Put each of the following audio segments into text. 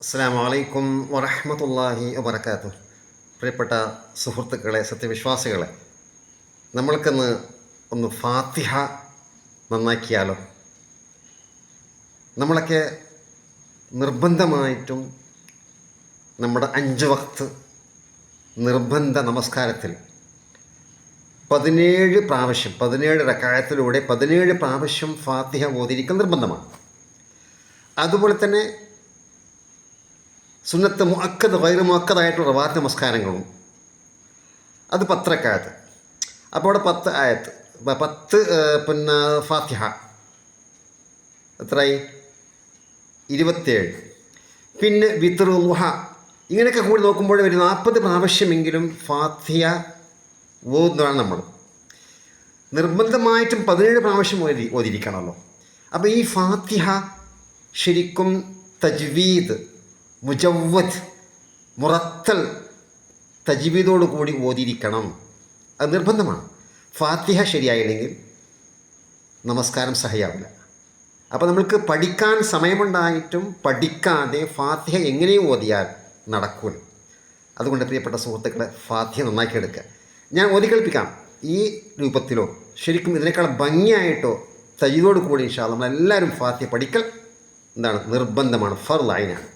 അസ്സാം വലൈക്കും വറഹമത്തല്ലാഹി വബർക്കാത്തു പ്രിയപ്പെട്ട സുഹൃത്തുക്കളെ സത്യവിശ്വാസികളെ നമ്മൾക്കിന്ന് ഒന്ന് ഫാത്തിഹ നന്നാക്കിയാലോ? നമ്മളൊക്കെ നിർബന്ധമായിട്ടും നമ്മുടെ അഞ്ച് വക്ത് നിർബന്ധ നമസ്കാരത്തിൽ പതിനേഴ് പ്രാവശ്യം പതിനേഴ് റക്കായത്തിലൂടെ പതിനേഴ് പ്രാവശ്യം ഫാത്തിഹ ഓതിരിക്കൽ നിർബന്ധമാണ്. അതുപോലെ തന്നെ സുന്നത്ത് മുക്കത് വൈറ് മുക്കതായിട്ടുള്ള റവാത്ത് നമസ്കാരങ്ങളും. അത് പത്രക്കായത്ത് അപ്പോൾ അവിടെ പത്ത് ആയത്ത്. പത്ത് പിന്നെ ഫാത്തിഹ. എത്രയായി ഇരുപത്തേഴ് പിന്നെ വിത്തർ ലുഹ. ഇങ്ങനെയൊക്കെ കൂടി നോക്കുമ്പോൾ ഒരു നാൽപ്പത് പ്രാവശ്യമെങ്കിലും ഫാത്തിഹ ഓതുന്നതാണ് നമ്മൾ. നിർബന്ധമായിട്ടും പതിനേഴ് പ്രാവശ്യം ഓതി ഓതിരിക്കണമല്ലോ അപ്പോൾ ഈ ഫാത്തിഹ ശരിക്കും തജ്വീദ് മുജവ്വദ് മുറത്തൽ തജീവിതോടു കൂടി ഓതിരിക്കണം അത് നിർബന്ധമാണ്. ഫാത്തിഹ ശരിയായില്ലെങ്കിൽ നമസ്കാരം സഹയാവില്ല. അപ്പോൾ നമ്മൾക്ക് പഠിക്കാൻ സമയമുണ്ടായിട്ടും പഠിക്കാതെ ഫാത്തിഹ എങ്ങനെയും ഓതിയാൽ നടക്കൂല അതുകൊണ്ട് പ്രിയപ്പെട്ട സുഹൃത്തുക്കളെ ഫാത്തിഹ നന്നാക്കി എടുക്കുക. ഞാൻ ഓതി കേൾപ്പിക്കാം. ഈ രൂപത്തിലോ ശരിക്കും ഇതിനേക്കാൾ ഭംഗിയായിട്ടോ തയ്യോട് കൂടി ഇൻഷാ നമ്മളെല്ലാവരും ഫാത്തിഹ പഠിക്കൽ എന്താണ്? നിർബന്ധമാണ്. ഫർ ലൈനാണ്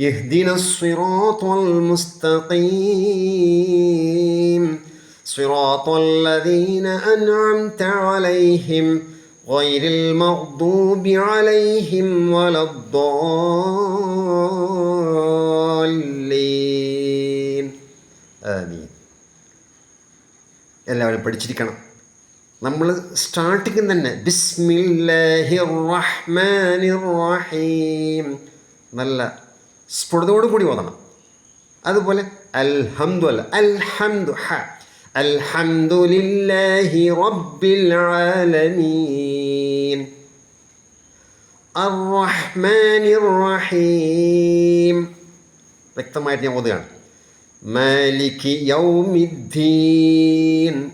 اهدنا الصراط المستقيم صراط الذين أنعمت عليهم غير المغضوب عليهم ولا الضالين آمين എല്ലാവരും പഠിച്ചിരിക്കണം നമ്മൾ സ്റ്റാർട്ടിങ് തന്നെ ബിസ്മില്ലാഹി റഹ്മാനി റഹീം നല്ല സ്ഫുടതയോട് കൂടി ഓതണം. അതുപോലെ അൽഹംദു അല്ല അൽഹംദു ഹ. റബ്ബിൽ ആലമീൻ. അർറഹ്മാനിർ റഹീം. വ്യക്തമായിട്ട് ഞാൻ ഓതുകയാണ്. മാലിക് യൗമിദ്ദീൻ.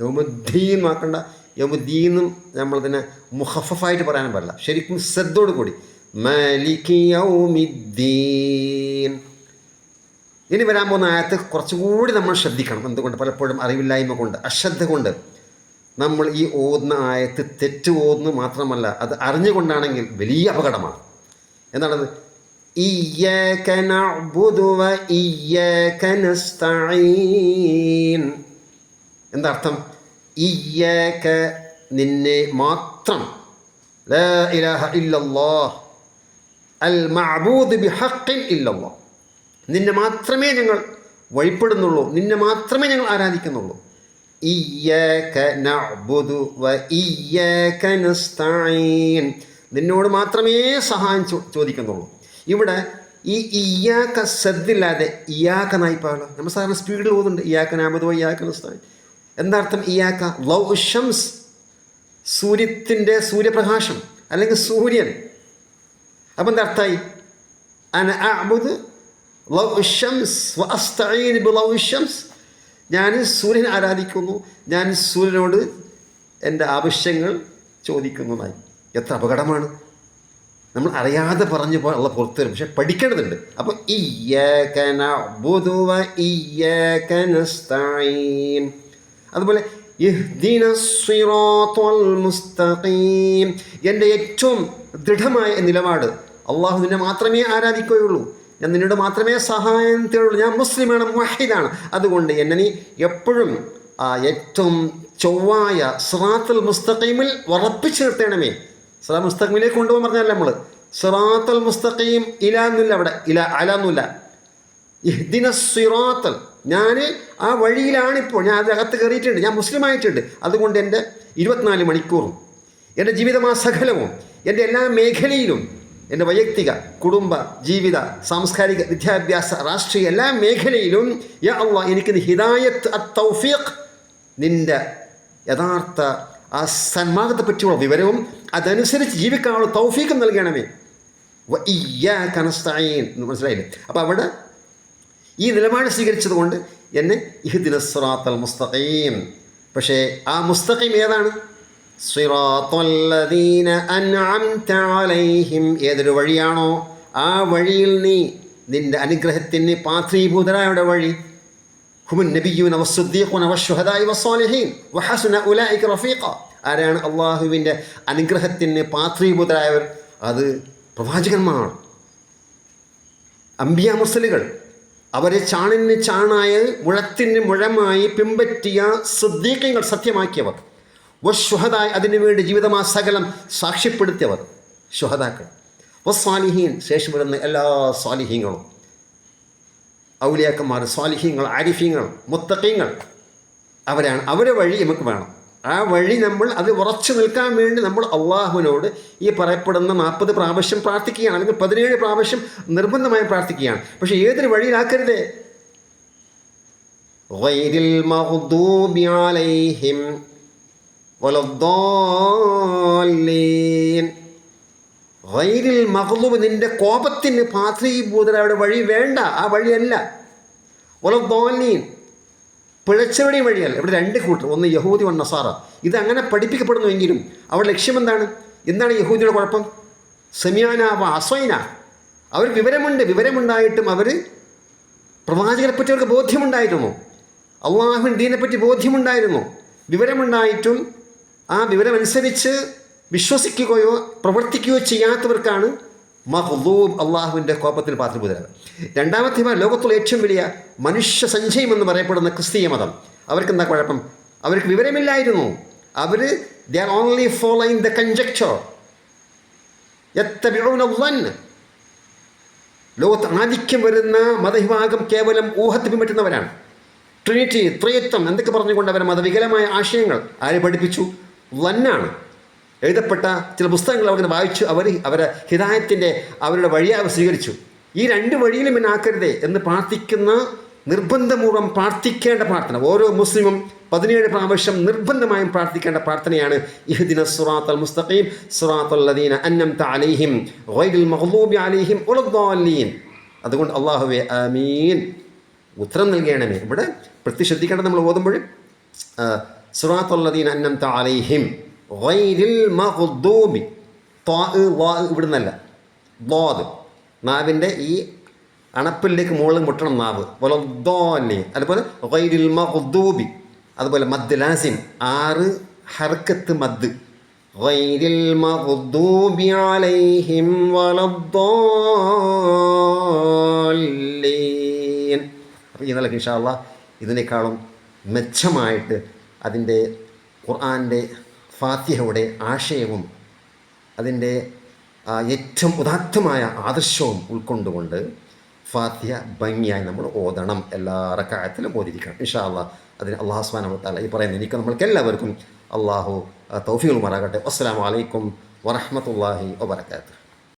യൗമുദ്ദീൻ നോക്കണ്ട യൗമുദ്ദീനും നമ്മളതിനെ മുഹഫഫായിട്ട് പറയാനും പാടില്ല. ശരിക്കും ശ്രദ്ധയോട് കൂടി മാലിക് യൗമിദ്ദീൻ. ഇനി വരാൻ പോകുന്ന ആയത്ത് കുറച്ചുകൂടി നമ്മൾ ശ്രദ്ധിക്കണം. എന്തുകൊണ്ട്? പലപ്പോഴും അറിവില്ലായ്മ കൊണ്ട് അശ്രദ്ധ കൊണ്ട്. നമ്മൾ ഈ ഓതുന്ന ആയത്ത് തെറ്റ് ഓതുന്നു മാത്രമല്ല അത് അറിഞ്ഞുകൊണ്ടാണെങ്കിൽ വലിയ അപകടമാണ്. എന്താണത്? ഇയ്യാക നഅ്ബുദു വ ഇയ്യാക നസ്തഈൻ. എന്താ അർത്ഥം ഇയ്യാക നിന്നെ മാത്രം. ലാ ഇലാഹ ഇല്ലല്ലാഹ്. അൽ മഅബൂദ് ബിഹഖിൻ ഇല്ലല്ലോ നിന്നെ മാത്രമേ ഞങ്ങൾ വഴിപ്പെടുന്നുള്ളൂ നിന്നെ മാത്രമേ ഞങ്ങൾ ആരാധിക്കുന്നുള്ളൂ. നിന്നോട് മാത്രമേ സഹായം ചോദിക്കുന്നുള്ളൂ. ഇവിടെ ഈ ഇയാക്ക ശ്രദ്ധില്ലാതെ ഇയാക്ക നായിപ്പാലോ നമ്മൾ സാധാരണ സ്പീഡിൽ പോകുന്നുണ്ട് ഇയാക്ക നാമതോ ഇയാക്ക നസ്തായി എന്താർത്ഥം? ഇയാക്ക ലൗ ഷംസ്. സൂര്യത്തിന്റെ സൂര്യപ്രകാശം. അല്ലെങ്കിൽ സൂര്യൻ. അപ്പം എന്താ അർത്ഥമായി അന അബുദ് ലൗ ഷംസ് വ അസ്തഈൻ ബിലൗ ഷംസ് ഞാൻ സൂര്യനെ ആരാധിക്കുന്നു ഞാൻ സൂര്യനോട് എന്റെ ആവശ്യങ്ങൾ ചോദിക്കുന്നതായി എത്ര അപകടമാണ്? നമ്മൾ അറിയാതെ പറഞ്ഞു പോകാൻ ഉള്ള പുറത്തു വരും. പക്ഷെ പഠിക്കേണ്ടതുണ്ട്. അപ്പോൾ അതുപോലെ എന്റെ ഏറ്റവും ദൃഢമായ നിലപാട് അള്ളാഹു നിന്നെ മാത്രമേ ആരാധിക്കുകയുള്ളൂ. ഞാൻ നിന്നോട് മാത്രമേ സഹായം തേടുള്ളൂ. ഞാൻ മുസ്ലിമാണ് മുഹിദാണ് അതുകൊണ്ട് എന്നെ നീ എപ്പോഴും ഏറ്റവും ചൊവ്വായ സിറാത്തുൽ മുസ്തഖീമിൽ ഉറപ്പിച്ചു നിർത്തണമേ സിറാ മുസ്തഖീമിലേക്ക് കൊണ്ടുപോകാൻ പറഞ്ഞല്ല നമ്മൾ സിറാത്തുൽ മുസ്തഖീം ഇലാന്നില്ല അവിടെ. ഇല അലാന്നില്ല ഇഹ്ദിന സിറാത്തൽ. ഞാൻ ആ വഴിയിലാണിപ്പോൾ. ഞാൻ അതിനകത്ത് കയറിയിട്ടുണ്ട്. ഞാൻ മുസ്ലിം ആയിട്ടുണ്ട് അതുകൊണ്ട് എന്റെ ഇരുപത്തിനാല് മണിക്കൂറും എന്റെ ജീവിതമാ സകലവും എന്റെ എല്ലാ മേഖലയിലും എന്റെ വൈയക്തിക കുടുംബ ജീവിത സാംസ്കാരിക വിദ്യാഭ്യാസ രാഷ്ട്രീയ എല്ലാ മേഖലയിലും യാ അള്ളാ എനിക്ക് ഹിദായത്ത് അ തൗഫീഖ് നിന്റെ യഥാർത്ഥ ആ സന്മാർഗത്തെ പറ്റിയുള്ള വിവരവും അതനുസരിച്ച് ജീവിക്കാനുള്ള തൗഫീഖും നൽകണമേ. എന്ന് മനസ്സിലായില്ലേ? അപ്പോൾ അവിടെ ഈ നിലപാട് സ്വീകരിച്ചതുകൊണ്ട് എന്നെ ഇഹ്ദിന സിറാത്തൽ മുസ്തഖീം. പക്ഷേ ആ മുസ്തഖീം ഏതാണ്? സിറാത്തല്ലദീന അൻഅംത അലൈഹിം. ഏതൊരു വഴിയാണോ ആ വഴിയിൽ നീ നിന്റെ അനുഗ്രഹത്തിന് പാത്രീഭൂതരായുടെ വഴി. ഹുമുൻ നബിയൂന വസ്സുദ്ദീഖുന വശുഹദായി വസ്വാലിഹീൻ വഹസുന ഉലൈക റഫീഖ. ആരാണ് അള്ളാഹുവിന്റെ അനുഗ്രഹത്തിന് പാത്രീഭൂതരായവർ? അത് പ്രവാചകന്മാരാണ്. അമ്പിയ മുസലുകൾ അവരെ ചാണിന് ചാണായ മുഴത്തിന് മുഴമായി പിമ്പറ്റിയ സുദ്ദീഖങ്ങൾ സത്യമാക്കിയവർ. വശുഹദായി അതിനുവേണ്ടി ജീവിതമാ സകലം സാക്ഷ്യപ്പെടുത്തിയവർ ശുഹദാക്കൾ. വസ്സാലിഹീൻ ശേഷം വരുന്ന എല്ലാ സ്വാലിഹീങ്ങളും ഔലിയാക്കന്മാർ സ്വാലിഹീങ്ങൾ ആരിഫീങ്ങൾ മുത്തക്കീങ്ങൾ അവരാണ് അവരെ വഴി നമുക്ക് വേണം. ആ വഴി നമ്മൾ അത് ഉറച്ചു നിൽക്കാൻ വേണ്ടി നമ്മൾ അള്ളാഹുവിനോട് ഈ പറയപ്പെടുന്ന നാൽപ്പത് പ്രാവശ്യം പ്രാർത്ഥിക്കുകയാണ് അല്ലെങ്കിൽ പതിനേഴ് പ്രാവശ്യം നിർബന്ധമായും പ്രാർത്ഥിക്കുകയാണ്. പക്ഷേ ഏതൊരു വഴിയിലാക്കരുതേ? ഗൈരിൽ മഗ്ദൂബ് നിന്റെ കോപത്തിന് അവിടെ വഴി വേണ്ട ആ വഴിയല്ല. ഒലദ്ദോലീൻ പിഴച്ചവരുടെയും വഴിയല്ല. ഇവിടെ രണ്ട് കൂട്ടർ ഒന്ന് യഹൂദി ഒന്ന് ഇത് അങ്ങനെ പഠിപ്പിക്കപ്പെടുന്നുവെങ്കിലും അവരുടെ ലക്ഷ്യം എന്താണ്? എന്താണ് യഹൂദിയുടെ കുഴപ്പം? സെമിയാന വ അസ്വൈന അവർ വിവരമുണ്ട് വിവരമുണ്ടായിട്ടും അവർ പ്രവാചകരെ പറ്റി അവർക്ക് ബോധ്യമുണ്ടായിരുന്നു. അള്ളാഹുൻ ദീനെപ്പറ്റി ബോധ്യമുണ്ടായിരുന്നു. വിവരമുണ്ടായിട്ടും ആ വിവരമനുസരിച്ച് വിശ്വസിക്കുകയോ പ്രവർത്തിക്കുകയോ ചെയ്യാത്തവർക്കാണ് മഹ്ലൂബ് അള്ളാഹുവിന്റെ കോപത്തിന് പാത്രപൂതരാണ് രണ്ടാമത്തെ ലോകത്തുള്ള ഏറ്റവും വലിയ മനുഷ്യ സഞ്ചയം എന്ന് പറയപ്പെടുന്ന ക്രിസ്തീയ മതം. അവർക്ക് എന്താ കുഴപ്പം? അവർക്ക് വിവരമില്ലായിരുന്നു. അവർ they are only following the conjecture ലോകത്ത് ആധിക്യം വരുന്ന മതവിഭാഗം കേവലം ഊഹത്തിൽ പിൻപറ്റുന്നവരാണ്. ട്രിനിറ്റി ത്രിയത്വം എന്തൊക്കെ പറഞ്ഞുകൊണ്ട് അവരെ മതവികലമായ ആശയങ്ങൾ ആര് പഠിപ്പിച്ചു? വന്നാണ്. എഴുതപ്പെട്ട ചില പുസ്തകങ്ങൾ അവർക്ക് വായിച്ചു അവർ അവരെ ഹിതായത്തിന്റെ അവരുടെ വഴി അവർ സ്വീകരിച്ചു. ഈ രണ്ട് വഴിയിലും എന്നെ ആക്കരുതേ എന്ന് പ്രാർത്ഥിക്കുന്ന നിർബന്ധപൂർവം പ്രാർത്ഥിക്കേണ്ട പ്രാർത്ഥന. ഓരോ മുസ്ലിമും പതിനേഴ് പ്രാവശ്യം നിർബന്ധമായും പ്രാർത്ഥിക്കേണ്ട പ്രാർത്ഥനയാണ്. ഇഹ്ദിന സുറാത്തൽ മുസ്തഖീം സുറാത്ത് ലദീന അന്നം അലൈഹിം ഗൈറിൽ മഹ്ലൂബി അലൈഹിം ഉലദ്ദാലീൻ അതുകൊണ്ട് അള്ളാഹുവെ ആമീൻ. ഉത്തരം നൽകണമേ. ഇവിടെ പ്രതി ശ്രദ്ധിക്കേണ്ടത് നമ്മൾ ഓതുമ്പോൾ സുറാത്തൽ ലദീന അന്നം അലൈഹിം ഗൈരിൽ മഗ്ദൂബി ത്വാ ഇവിടുന്നല്ല. ദ്വാദ്. നാവിന്റെ ഈ അണപ്പിലേക്ക് മുകളിൽ മുട്ടണം നാവ്. വലദ്ദോലി അതുപോലെ ഗൈരിൽ മഗ്ദൂബി. അതുപോലെ മദ് ലാസിൻ ആറ് ഹർക്കത്ത് മദ്. ഗൈരിൽ മഗ്ദൂബി അലൈഹിം വലദ്ദോലീൻ അപ്പോൾ നിലയ്ക്ക് ഇൻഷാ അള്ളാഹ് ഇതിനേക്കാളും മെച്ചമായിട്ട് അതിന്റെ ഖുർആാന്റെ ഫാത്തിഹയുടെ ആശയവും അതിന്റെ ഏറ്റവും ഉദാത്തമായ ആദർശവും ഉൾക്കൊണ്ടുകൊണ്ട് ഫാത്തിഹ ഭംഗിയായി നമ്മൾ ഓതണം. എല്ലാ റക്കായത്തിലും ഓതിരിക്കണം. ഇൻഷാ അള്ളാഹ് അതിന് അള്ളാഹു സ്മാന തല ഈ പറയുന്ന എനിക്ക് നമ്മൾക്ക് എല്ലാവർക്കും അള്ളാഹു തൗഫീഖുമാറാകട്ടെ അസ്സാം വലൈക്കും വറഹമത്തല്ലാഹി വബർക്കാത്തു